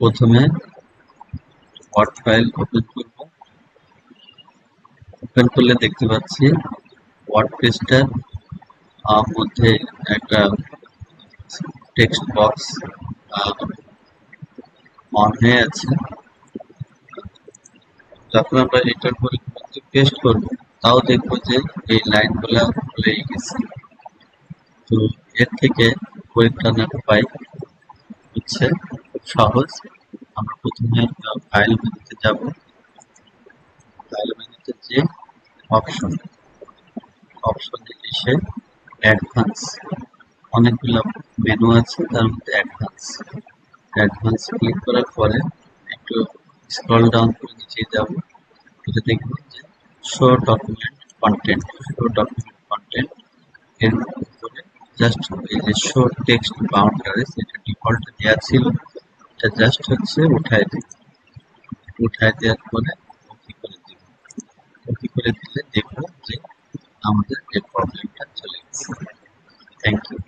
প্রথমে word file open করব। Open করলে দেখতে পাচ্ছি ওয়ার্ড পেজটার মধ্যে একটা টেক্সট বক্স অন হয়ে আছে। যখন আমরা এটার পরে পেস্ট করব, তাও দেখব যে এই লাইনগুলো ভুলে গেছে। তো এর থেকে পরিত্রাণের উপায় হচ্ছে খুব সহজ। আমরা প্রথমে ফাইল মেনুতে যাব। ফাইল মেনুতে যে অপশন অপশনে এসে অ্যাডভান্স অনেকগুলো মেনু আছে, তার মধ্যে অ্যাডভান্স অ্যাডভান্স ক্লিক করার পরে একটু স্ক্রল ডাউন করে নিচে যাব। এটা দেখব যে show document content show document content এর উপরে জাস্ট এই যে শো টেক্সট বাউন্ডারিজ এটা ডিফল্ট দেওয়া ছিল। এটা জাস্ট হচ্ছে উঠায় দিই। উঠায় দেওয়ার পরে ওকে করে দিব। ওকে করে দিলে দেখব যে আমাদের এই প্রবলেমটা চলে গেছে। Thank you